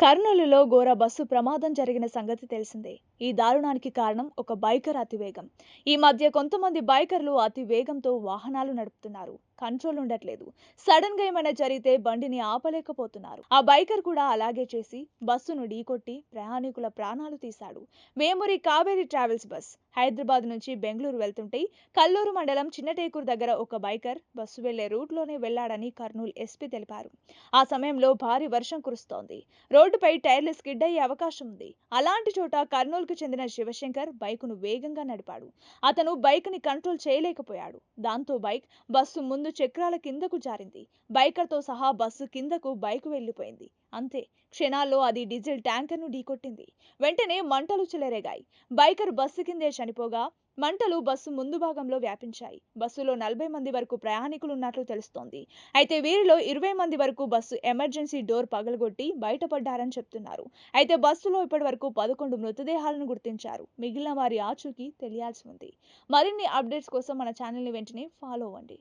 కర్నూలులో ఘోర బస్సు ప్రమాదం జరిగిన సంగతి తెలిసిందే. ఈ దారుణానికి కారణం ఒక బైకర్ అతివేగం. ఈ మధ్య కొంతమంది బైకర్లు అతి వేగంతో వాహనాలు నడుపుతున్నారు. కంట్రోల్ ఉండట్లేదు. సడన్గా ఏమైనా జరిగితే బండిని ఆపలేకపోతున్నారు. ఆ బైకర్ కూడా అలాగే చేసి బస్సును ఢీకొట్టి ప్రయాణికుల ప్రాణాలు తీశాడు. Memuri Kaveri travels bus. Hyderabad నుంచి బెంగళూరు వెళ్తుంటే కల్లూరు మండలం చిన్నటేకూరు దగ్గర ఒక బైకర్ బస్సు వెళ్ళే రూట్లోనే వెళ్ళాడని కర్నూలు ఎస్పీ తెలిపారు. ఆ సమయంలో భారీ వర్షం కురుస్తోంది. రోడ్డుపై టైర్లు స్కిడ్ అయ్యే అవకాశం ఉంది. అలాంటి చోట కర్నూలుకు చెందిన శివశంకర్ బైకును వేగంగా నడిపాడు. అతను బైక్ని కంట్రోల్ చేయలేకపోయాడు. దాంతో బైక్ బస్సు ముందు చక్రాల కిందకు జారింది. బైకర్తో సహా బస్సు కిందకు బైక్ వెళ్ళిపోయింది అంతే. క్షణాల్లో అది డీజిల్ ట్యాంకర్ను ఢీకొట్టింది. వెంటనే మంటలు చెలరేగాయి. బైకర్ బస్సు కిందే చనిపోగా మంటలు బస్సు ముందు భాగంలో వ్యాపించాయి. బస్సులో నలభై మంది వరకు ప్రయాణికులు ఉన్నట్లు తెలుస్తోంది. అయితే వీరిలో ఇరవై మంది వరకు బస్సు ఎమర్జెన్సీ డోర్ పగలగొట్టి బయటపడ్డారని చెప్తున్నారు. అయితే బస్సులో ఇప్పటి వరకు పదకొండు మృతదేహాలను గుర్తించారు. మిగిలిన వారి ఆచూకీ తెలియాల్సి ఉంది. మరిన్ని అప్డేట్స్ కోసం మన ఛానల్ని వెంటనే ఫాలో అవ్వండి.